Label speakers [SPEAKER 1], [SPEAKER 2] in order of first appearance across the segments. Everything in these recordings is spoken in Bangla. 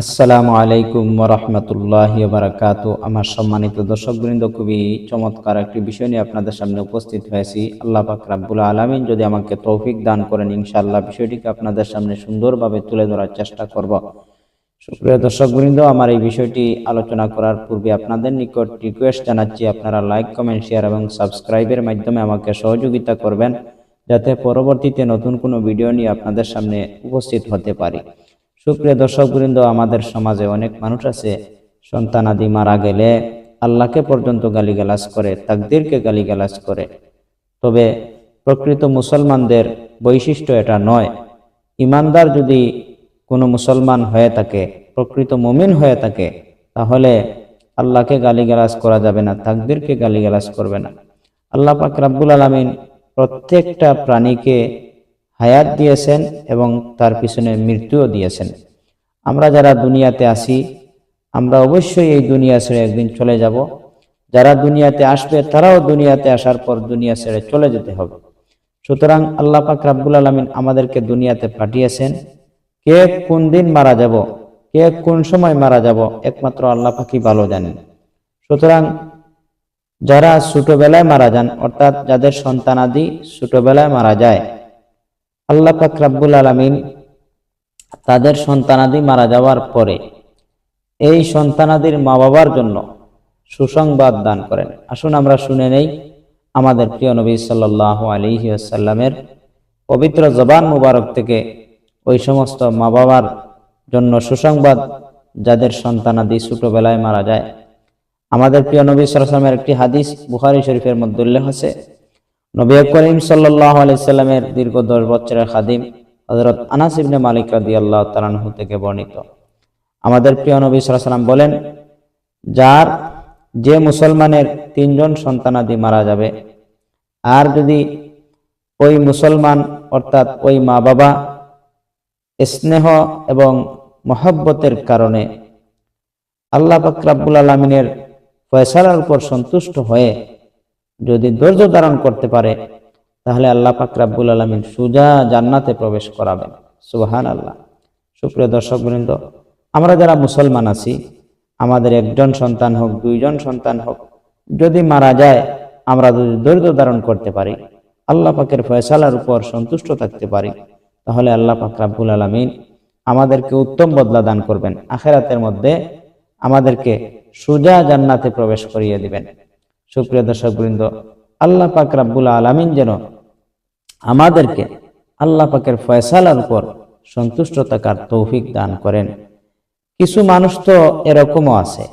[SPEAKER 1] আসসালামু আলাইকুম রহমতুল্লাহ বারাকাতু আমার সম্মানিত দর্শকবৃন্দ, খুবই চমৎকার একটি বিষয় নিয়ে আপনাদের সামনে উপস্থিত হয়েছি। আল্লাহ পাক রাব্বুল আলমিন যদি আমাকে তৌফিক দান করেন, ইনশাআল্লাহ বিষয়টিকে আপনাদের সামনে সুন্দরভাবে তুলে ধরার চেষ্টা করব। সুপ্রিয় দর্শকবৃন্দ, আমার এই বিষয়টি আলোচনা করার পূর্বে আপনাদের নিকট রিকোয়েস্ট জানাচ্ছি, আপনারা লাইক কমেন্ট শেয়ার এবং সাবস্ক্রাইবের মাধ্যমে আমাকে সহযোগিতা করবেন, যাতে পরবর্তীতে নতুন কোনো ভিডিও নিয়ে আপনাদের সামনে উপস্থিত হতে পারি। সুপ্রিয় দর্শকবৃন্দ, আমাদের সমাজে অনেক মানুষ আছে সন্তানাদি মারা গেলে আল্লাহকে পর্যন্ত গালিগালাজ করে, তাকদিরকে গালিগালাজ করে। তবে প্রকৃত মুসলমানদের বৈশিষ্ট্য এটা নয়, ইমানদার যদি কোনো মুসলমান হয়ে থাকে, প্রকৃত মুমিন হয়ে থাকে, তাহলে আল্লাহকে গালিগালাজ করা যাবে না, তাকদিরকে গালিগালাজ করবে না। আল্লাহ পাক রাব্বুল আলামিন প্রত্যেকটা প্রাণীকে হায়াত দিয়েছেন এবং তার পিছনে মৃত্যুও দিয়েছেন। আমরা যারা দুনিয়াতে আসি আমরা অবশ্যই এই দুনিয়া ছেড়ে একদিন চলে যাব। যারা দুনিয়াতে আসবে, তারাও দুনিয়াতে আসার পর দুনিয়া ছেড়ে চলে যেতে হবে। সুতরাং আল্লাহ পাক রাব্বুল আলমিন আমাদেরকে দুনিয়াতে পাঠিয়েছেন। কে কোন দিন মারা যাব, কে কোন সময় মারা যাব, একমাত্র আল্লাহ পাকই ভালো জানেন। সুতরাং যারা ছোটবেলায় মারা যান, অর্থাৎ যাদের সন্তানাদি ছোটবেলায় মারা যায় আল্লাহ পাক রাব্বুল আলামিন তাদের সন্তানাদি মারা যাওয়ার পরে এই সন্তানাদির মা বাবার জন্য সুসংবাদ দান করেন। আসুন আমরা শুনে নেই আমাদের প্রিয় নবী সাল্লাহ আলিহি আসাল্লামের পবিত্র জবান মুবারক থেকে ওই সমস্ত মা বাবার জন্য সুসংবাদ যাদের সন্তানাদি ছোটবেলায় মারা যায়। আমাদের প্রিয় নবী সাল্লামের একটি হাদিস বুখারি শরীফের মধ্যে উল্লেখ আছে। নবী করিম সাল্লাহ আলাইসাল্লামের দীর্ঘ দশ বছরের খাদিম হজরত আনাস ইবনে মালিক রাদি আল্লাহ তালানহু থেকে বর্ণিত। আমাদের প্রিয় নবী সাল্লাম বলেন, যার যে মুসলমানের তিনজন সন্তানাদি মারা যাবে, আর যদি ওই মুসলমান অর্থাৎ ওই মা বাবা স্নেহ এবং মহব্বতের কারণে আল্লাহ বাকরাবুল আলমিনের ফয়সালার উপর সন্তুষ্ট হয়ে যদি ধৈর্য ধারণ করতে পারে, তাহলে আল্লাহ পাক রাব্বুল আলমিন সুজা জান্নাতে প্রবেশ করাবেন। সুবাহান আল্লাহ সুপ্রিয় দর্শক বৃন্দ আমরা যারা মুসলমান আছি, আমাদের একজন সন্তান হোক, দুইজন সন্তান হোক, যদি মারা যায়, আমরা যদি ধৈর্য ধারণ করতে পারি, আল্লাহ পাকের ফয়সালার উপর সন্তুষ্ট থাকতে পারি, তাহলে আল্লাহ পাক রাব্বুল আলমিন আমাদেরকে উত্তম বদলা দান করবেন। আখেরাতের মধ্যে আমাদেরকে সুজা জান্নাতে প্রবেশ করিয়ে দিবেন। সুপ্রিয় দর্শক বৃন্দ, আল্লাহ পাক রাব্বুল আলমিন যেন আমাদেরকে আল্লাহ পাকের ফয়সালার উপর সন্তুষ্ট থাকার তৌফিক দান করেন। কিছু মানুষ তো এরকমও আছে,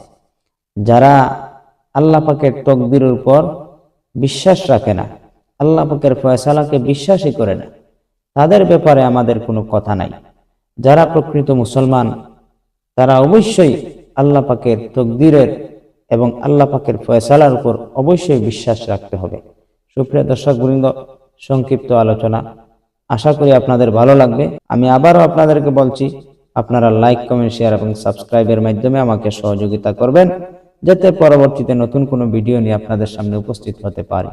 [SPEAKER 1] যারা আল্লাহ পাকের তকদিরের উপর বিশ্বাস রাখে না, আল্লাহ পাকের ফয়সালাকে বিশ্বাসই করে না। তাদের ব্যাপারে আমাদের কোনো কথা নাই। যারা প্রকৃত মুসলমান, তারা অবশ্যই আল্লাহ পাকের তকদিরের এবং আল্লাহ পাকের ফয়সালার উপর অবশ্যই বিশ্বাস রাখতে হবে। সুপ্রিয় দর্শক বৃন্দ, সংক্ষিপ্ত আলোচনা। আশা করি আপনাদের ভালো লাগবে। আমি আবারও আপনাদেরকে বলছি, আপনারা লাইক, কমেন্ট, শেয়ার এবং সাবস্ক্রাইবের মাধ্যমে আমাকে সহযোগিতা করবেন, যাতে পরবর্তীতে নতুন কোনো ভিডিও নিয়ে আপনাদের সামনে উপস্থিত হতে পারে।